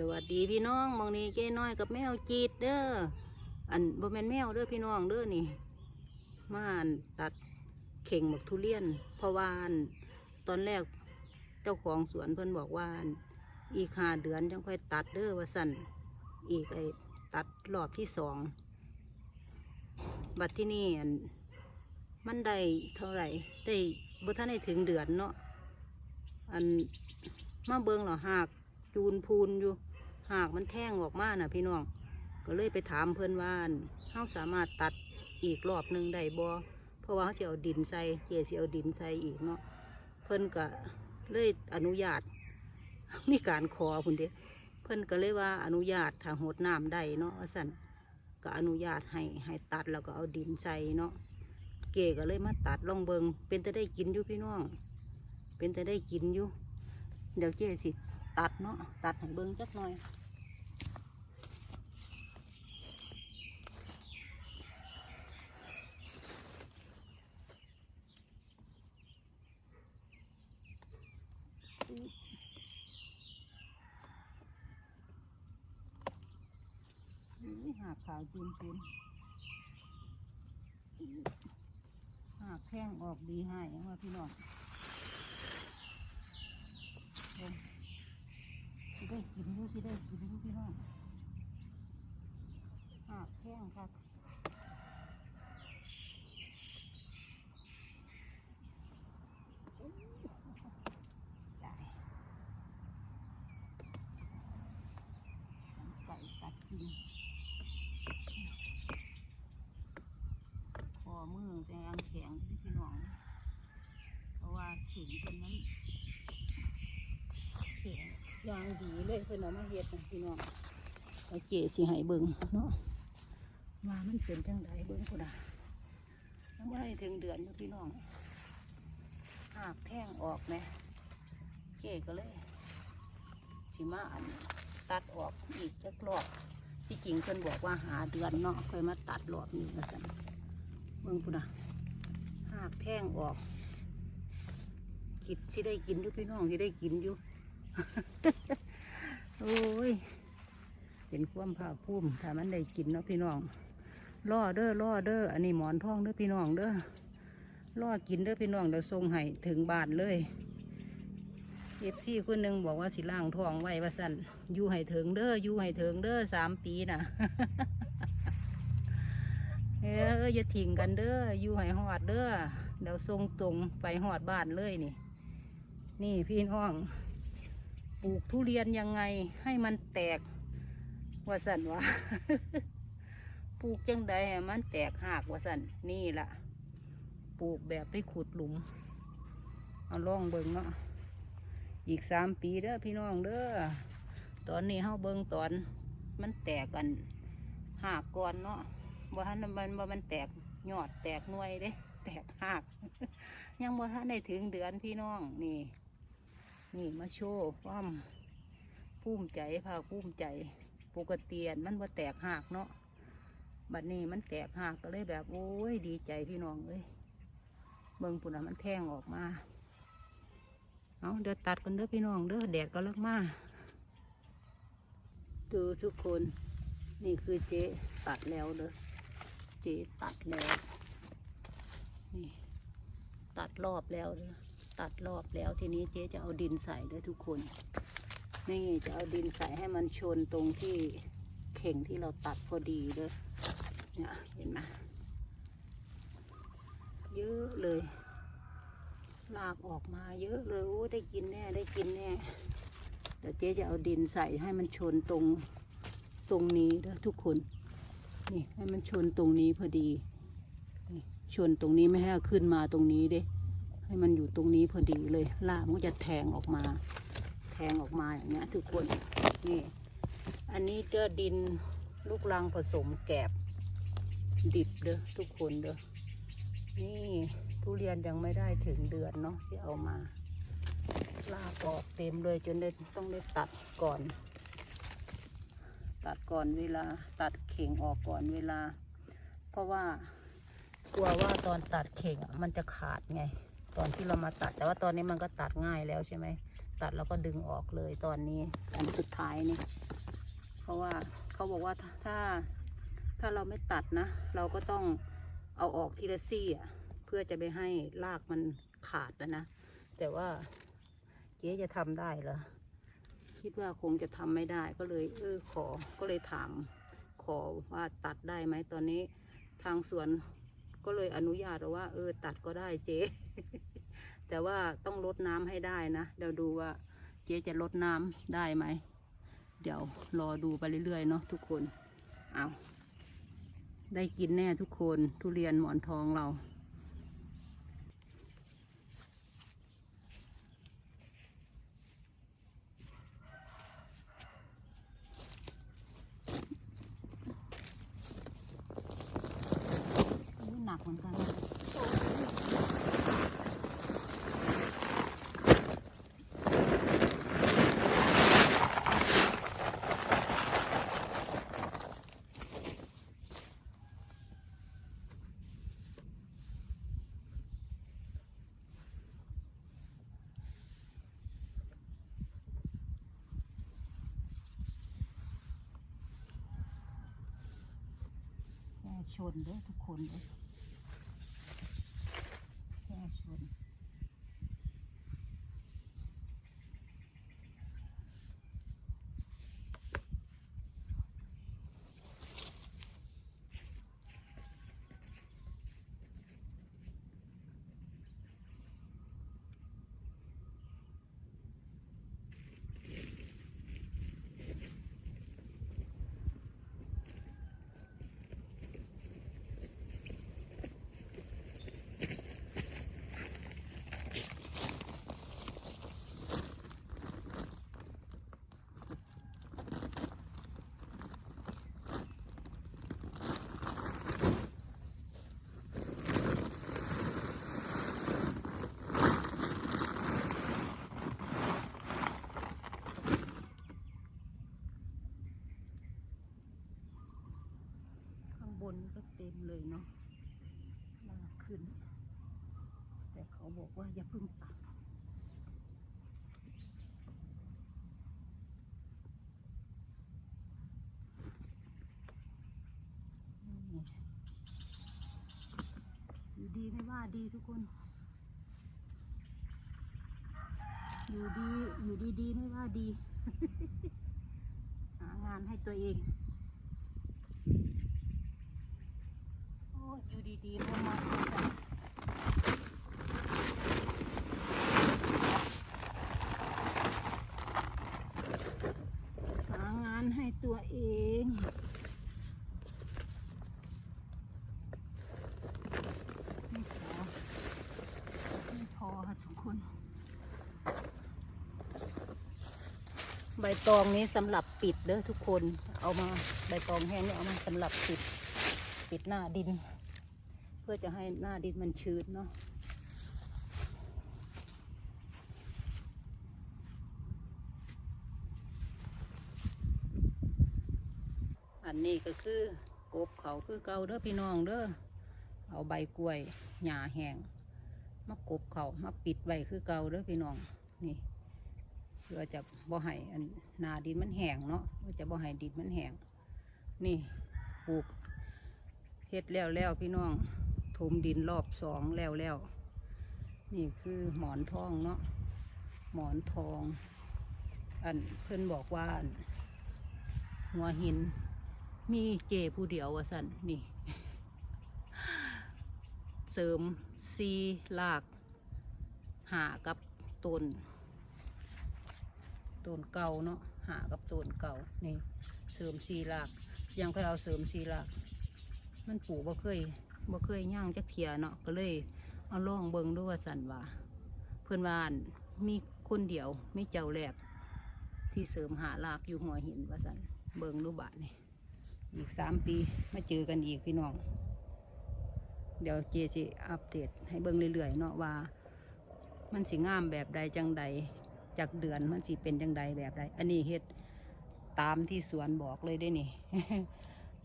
สวัสดีพี่น้องมองนี้เจ้น้อยกับแมวจีดเด้ออันบ่แมนแมวเด้อพี่น้องเด้อนี่มาอันตัดเข่งบักทุเรียนเพราะว่านตอนแรกเจ้าของสวนเพิ่นบอกว่าอีกหาเดือนจังค่อยตัดเด้อว่าสั่นอีกไอ้ตัดรอบที่สองบัดที่นี่อันมันได้เท่าไหร่ได้บ่ทันได้ถึงเดือนเนาะอันมาเบิงเหรอหากจูนพูนอยู่ หากมันแท่งออกมาน่ะ พี่น้อง ก็เลยไปถามเพื่อนว่านเฮาสามารถตัดอีกรอบหนึ่งได้บ่เพราะว่าเขาเสิเอาดินใส่เจสิเอาดินใส่อีกเนาะเพิ่อนก็เลยอนุญาต มีการขอพุ่นเด้เพิ่อนก็เลยว่าอนุญาตถ้าหดน้ำได้เนาะสั่นก็อนุญาตให้ให้ตัดแล้วก็เอาดินใส่เนาะเก๋ก็เลยมาตัดลองเบิงเป็นแต่ได้กินอยู่พี่น้อง เป็นแต่ได้กินอยู่เดี๋ยวเจ๊สิ ตัดเนาะตัดให้เบิ้งจักหน่อยหาขาวจูนจูนหาแข้งออกดีให้ยังว่าพี่น้องเบิ่ง สิ ได้กินอยู่สิได้กินอยู่พี่น้องหากแข้งครับได้ไก่ตัดกินคอมือแต่ยังแข็งที่พี่น้อง เพราะว่าถึงเป็นนั้นแข็ง อย่างดีเลยเพิ่นเอามาเฮ็ดนะพี่น้องเอาเจสิให้เบิ่งเนาะว่ามันเป็นจังไดเบิ่งพุ่นน่ะยังบ่ได้ถึงเดือนอยู่พี่น้องหากแท่งออกแหมเจก็เลยสิมาอันตัดออกอีกจักรอบที่จริงเพิ่นบอกว่าหาเดือนเนาะค่อยมาตัดรอบนี้ว่าซั่นเบิ่งพุ่นน่ะหากแท่งออกคิดสิได้กินอยู่พี่น้องสิได้กินอยู่ โอ้ย เป็นความภาคภูมิถ้ามันได้กินเนาะพี่น้องล่อเด้อล่อเด้ออันนี้หมอนทองเด้อพี่น้องเด้อล่อกินเด้อพี่น้องเดี๋ยวส่งให้ถึงบานเลยเอฟซีคนหนึ่งบอกว่าสิล่างทองไว้ว่าสั่นอยู่ให้ถึงเด้ออยู่ให้ถึงเด้อสามปีน่ะเอออย่าทิ้งกันเด้ออยู่ให้หอดเด้อเดี๋ยวส่งตรงไปหอดบ้านเลยนี่ นี่พี่น้อง ปลูกทุเรียนยังไงให้มันแตกว่าสันวะปลูกจังใดให้มันแตกหากว่าสันนี่ละปลูกแบบไปขุดหลุม เอาล่องเบิงเนาะอีกสามปีเด้อพี่น้องเด้อตอนนี้เฮาเบิงตอน มันแตกกันหากก่อนเนาะว่าทันมันว่มันแตกยอดแตกหน่วยเด้ แตกหากยังบ่ทันได้ถึงเดือนพี่น้องนี่ นี่มาโชว์ความภูมิใจภาคภูมิใจปกติอันมันว่าแตกหักเนาะบัดนี้มันแตกหักก็เลยแบบโอ้ยดีใจพี่น้องเอ้ยเบิ่งปุ่นมันแทงออกมาเอาเดี๋ยวตัดกันเด้อพี่น้องเด้อแดดก็เลิกมาดูทุกคนนี่คือเจ๊ตัดแล้วเด้อเจ๊ตัดแล้วนี่ตัดรอบแล้วเด้อ ตัดรอบแล้วทีนี้เจ๊จะเอาดินใส่ด้วยทุกคน นี่จะเอาดินใส่ให้มันชนตรงที่เข่งที่เราตัดพอดีเลยเนี่ยเห็นไหมเยอะเลยลากออกมาเยอะเลยโอ้ได้กินแน่ได้กินแน่เดี๋ยวเจ๊จะเอาดินใส่ให้มันชนตรงตรงนี้เด้อทุกคนนี่ให้มันชนตรงนี้พอดีชนตรงนี้ไม่ให้เอาขึ้นมาตรงนี้เด้ ให้มันอยู่ตรงนี้พอดีเลยล่ามันก็จะแทงออกมา แทงออกมาอย่างเงี้ยทุกคนนี่อันนี้เด้อดินลูกรังผสมแกบดิบเด้อทุกคนเด้อนี่ทุเรียนยังไม่ได้ถึงเดือนเนาะที่เอามาลากออกเต็มเลยจนได้ต้องได้ตัดก่อน ตัดก่อนเวลาตัดเข่งออกก่อนเวลา เพราะว่ากลัวว่าตอนตัดเข่งมันจะขาดไง ตอนที่เรามาตัด แต่ว่าตอนนี้มันก็ตัดง่ายแล้วใช่ไหม ตัดแล้วก็ดึงออกเลยตอนนี้อันสุดท้ายนี่ เพราะว่าเขาบอกว่าถ้าถ้าถ้าเราไม่ตัดนะ เราก็ต้องเอาออกทีละซี่อะ เพื่อจะไม่ให้รากมันขาดนะนะ แต่ว่าเจ๊จะทำได้เหรอ คิดว่าคงจะทำไม่ได้ก็เลยเออขอ ก็เลยถาม ขอว่าตัดได้ไหมตอนนี้ ทางสวน ก็เลยอนุญาตว่า เออ ตัดก็ได้เจ๊แต่ว่าต้องลดน้ำให้ได้นะ เดี๋ยวดูว่าเจ๊จะลดน้ำได้ไหม เดี๋ยวรอดูไปเรื่อยๆเนาะทุกคน เอาได้กินแน่ทุกคนทุเรียนหมอนทองเรา กเหมือนกันชนเด้อทุกคนเด้อ ต็มเลยเนาะลากขึ้น แต่เขาบอกว่าอย่าเพิ่งตัดอยู่ดีไม่ว่าดีทุกคน อยู่ดี อยู่ดีๆไม่ว่าดี หางานให้ตัวเอง อยู่ดีๆพอมาหางานให้ตัวเองไม่พอไม่พอค่ะทุกคน ใบตองนี้สำหรับปิดเด้อทุกคน เอามาใบตองแห้งนี่เอามาสำหรับปิด ปิดหน้าดิน พื่อจะให้หน้าดินมันชื้นเนาะอันนี้ก็คือกบเขาคือเก่าเด้อพี่น้องเด้อเอาใบกล้วยหญ้าแห้งมากบเขามาปิดไว้คือเก่าเด้อพี่น้องนี่เพื่อจะบ่ให้อันนาดินมันแห้งเนาะเพื่อจะบ่ให้ดินมันแห้งนี่ปลูกเฮ็ดแล้วแล้วพี่น้อง ถมดินรอบสองแล้วแล้ว นี่คือหมอนทองเนาะ หมอนทอง อันเพื่อนบอกว่าหัวหิน มีเจผู้เดียวว่าสันนี่ เสริมซีลาก หากับต้นต้นเก่าเนาะหากับต้นเก่านี่ เสริมซีลาก ยังเคยเอาเสริมซีลาก มันปลูกบ่เคย บ่เคยย่างจักเทียเนาะก็เลย เอาลองเบิงดูว่าสันว่า เพื่อนว่านมีคนเดียวไมีเจ้าแรกที่เสริมหาลากอยู่หัวหินว่าสันเบิงดูบาทนี่อีกสามปีมาเจอกันอีกพี่น้อง เดี๋ยวเจสิอัปเดตให้เบิงเรื่อยๆเนาะว่า มันสิงามแบบใดจังใดจากเดือนมันสิเป็นจังใดแบบใดอันนี้เฮ็ดตามที่สวนบอกเลยได้นี่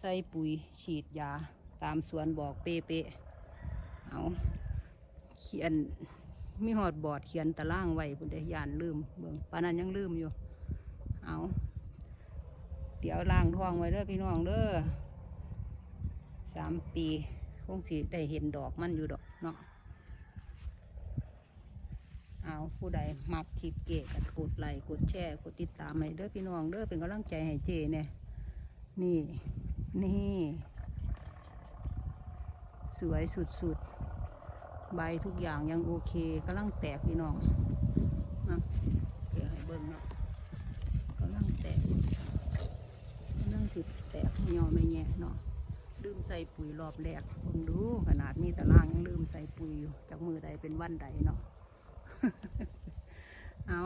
ใส่ปุ๋ยฉีดยา ตามสวนบอกเป๊ะๆเอาเขียนมีหอดบอดเขียนตารางไว้คุณเดียานลืมเบิ่งปานั้นยังลืมอยู่ เอาเดี๋ยวล้างท้องไว้เด้อพี่น้องเด้อสามปีคงสิได้เห็นดอกมันอยู่ดอกเนาะเอาผู้ใดมักคลิปเก๋ก็กดไลค์กดแชร์กดติดตามให้เด้อพี่น้องเด้อเป็นกำลังใจให้เจเนี่ยนี่นี่ สวยสุดๆ ใบทุกอย่างยังโอเคกำลังแตกพี่น้องนะเดี๋ยวให้เบิ่งเนาะกำลังแตกกำลังสิแตกยอไม่แง่เนาะลืมใส่ปุ๋ยรอบแรกผมดูขนาดมีตารางยังลืมใส่ปุ๋ยอยู่จากมือใดเป็นวันใดเนาะ เอา